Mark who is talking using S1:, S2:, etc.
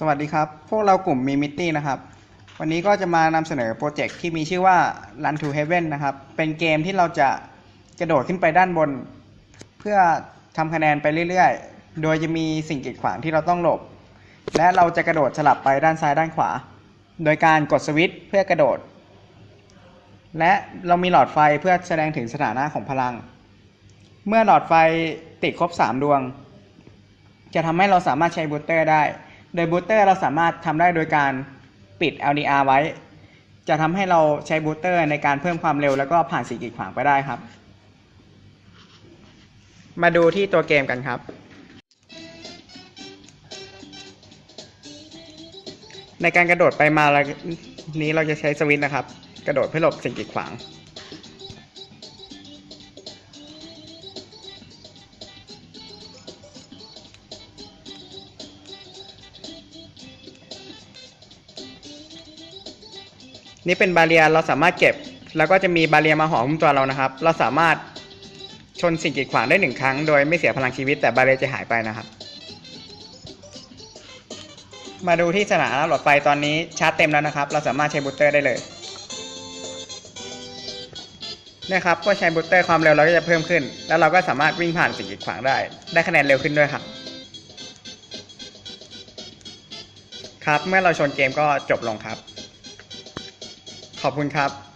S1: สวัสดีครับ พวกเรากลุ่มมีมิตตี้นะครับ วันนี้ก็จะมานำเสนอโปรเจกต์ที่มีชื่อว่า Run to Heaven นะครับ เป็นเกมที่เราจะกระโดดขึ้นไปด้านบน เพื่อทำคะแนนไปเรื่อยๆ โดยจะมีสิ่งกีดขวางที่เราต้องหลบ และเราจะกระโดดสลับไปด้านซ้ายด้านขวา โดยการกดสวิตช์เพื่อกระโดด และเรามีหลอดไฟเพื่อแสดงถึงสถานะของพลัง เมื่อหลอดไฟติดครบ 3 ดวง จะทำให้เราสามารถใช้บูสเตอร์ได้ โดยบูสเตอร์เราสามารถทำได้โดยการปิด LDR ไว้ จะทำให้เราใช้บูสเตอร์ในการเพิ่มความเร็วแล้วก็ผ่านสิ่งกีดขวางไปได้ครับ มาดูที่ตัวเกมกันครับในการกระโดดไปมาเรานี้เราจะใช้สวิตช์นะครับ กระโดดเพื่อหลบสิ่งกีดขวาง นี่เป็นบาเรียเราสามารถเก็บ แล้วก็จะมีบาเรียมาห่อหุ้มตัวเรานะครับ เราสามารถชนสิ่งกีดขวางได้หนึ่งครั้ง โดยไม่เสียพลังชีวิตแต่บาเรียจะหายไปนะครับ มาดูที่สถานะหลอดไฟตอนนี้ชาร์จเต็มแล้วนะครับ เราสามารถใช้บูสเตอร์ได้เลยเนี่ยครับก็ใช้บูสเตอร์ความเร็วเราก็จะเพิ่มขึ้น แล้วเราก็สามารถวิ่งผ่านสิ่งกีดขวางได้ ได้คะแนนเร็วขึ้นด้วยครับ ครับเมื่อเราชนเกมก็จบลงครับ ขอบคุณครับ